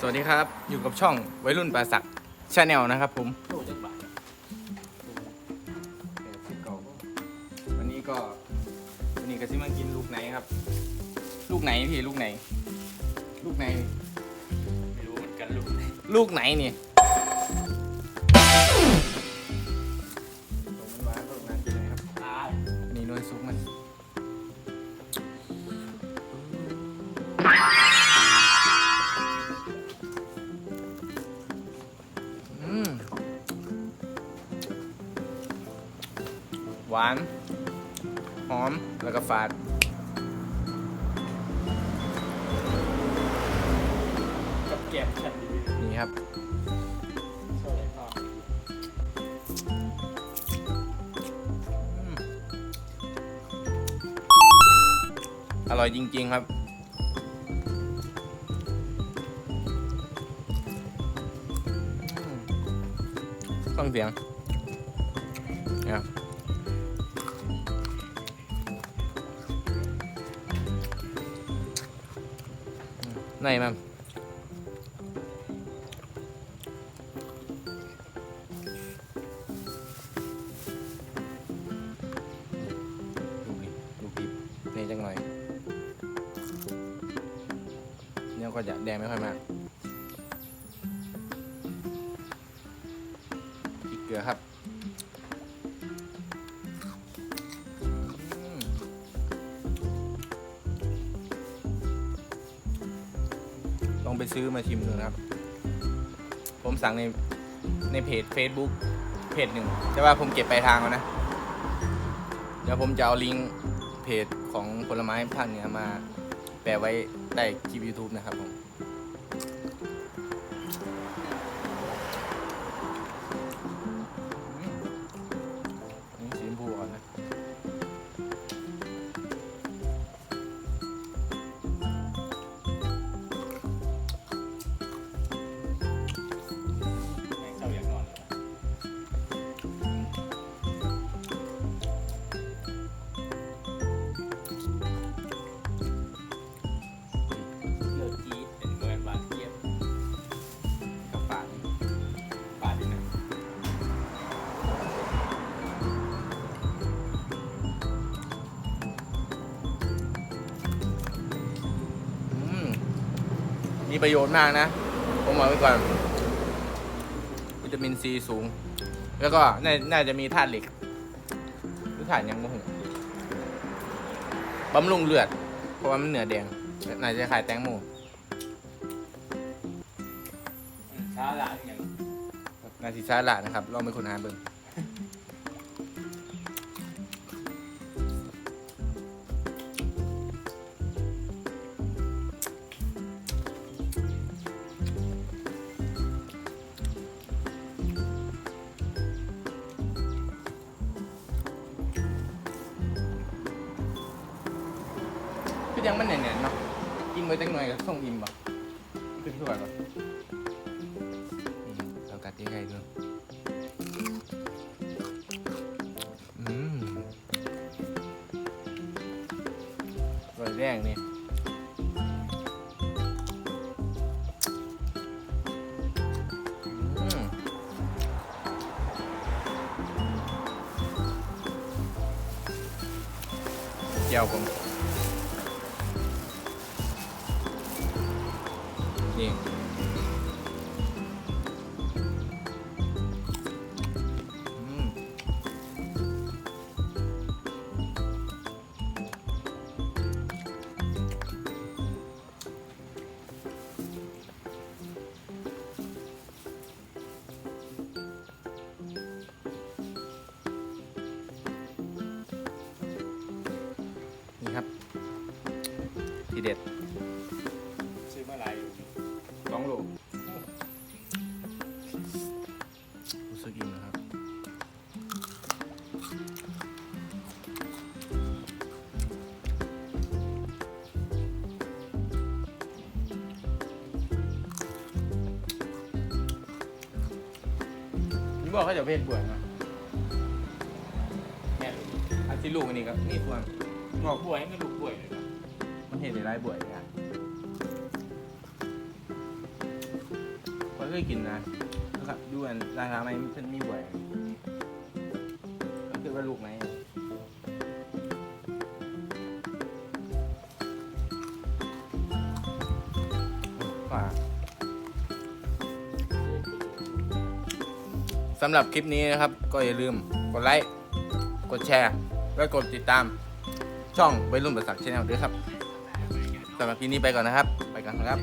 สวัสดีครับ อยู่กับช่องวัยรุ่นปราศักชาแนลนะครับผม โลจักบาทวันนี้ก็วันนี้ก็ซิมากินลูกไหนครับ ลูกไหนพี่ลูกไหน ลูกไหน ไม่รู้เหมือนกันลูกไหนลูกไหนนี่ผมมันมาลูกนั้นกินไหนครับ ตาย อันนี้นวลซุกมัน หวาน หอม แล้วก็ฝาด กับแกมฉันดีนี่ครับชอบอะไรพ่ออืมอร่อยจริง ๆ ครับ ฟังเสียงเนี่ยอืม ในมันลูกดิลูกดิบนี่จังหน่อยเนี่ยก็จะแดงไม่ค่อยมากพริกเกลือครับ ลองไปซื้อมาชิมดูนะครับ ผมสั่งในในเพจ Facebook เพจหนึ่งแต่ว่าผมเก็บปลายทางแล้วนะ เดี๋ยวผมจะเอาลิงก์เพจของผลไม้ภาคเหนือมา แปะไว้ใต้คลิป YouTube นะครับผม ประโยชน์มากนะ ผมบอกไว้ก่อน วิตามินซีสูง แล้วก็น่าน่าจะมีธาตุเหล็กหรือธาตุหยังบ่หูบำรุงเลือด เพราะว่ามันเหนือแดงน่าจะขายแตงโมอืมช้าละอย่างนาทีชาละนะครับลองไปคุณหาเบิ่ง ยังมันแน่นๆเนาะกินไว้จังหน่อยก็ส่งอิ่มบ่คือทั่วบ่นี่เรากัดยังไงด้วยอืมรอยแรงนี่อืมเจียวผม นี่นี่ครับทีเด็ด องโลรู้สึกอิ่มนะครับ นี่บอกเขาจะเพศป่วยนะแม่ลูกอาทิลูกอันนี้ก็นี่ส่วนงอกป่วยไม่ลูกป่วยเลยนะมันเห็นในไร้ายป่วยเลยอะ เคยกินนะนะครับดูอันราคาไม่เพิ่นมีบ่อยก็คือว่าลูกไหนว่าสำหรับคลิปนี้นะครับ ก็อย่าลืมกดไลค์ กดแชร์ และกดติดตามช่องไวยรุ่นประสักชแนลด้วยครับสำหรับคลิปนี้ไปก่อนนะครับ ไปก่อนครับ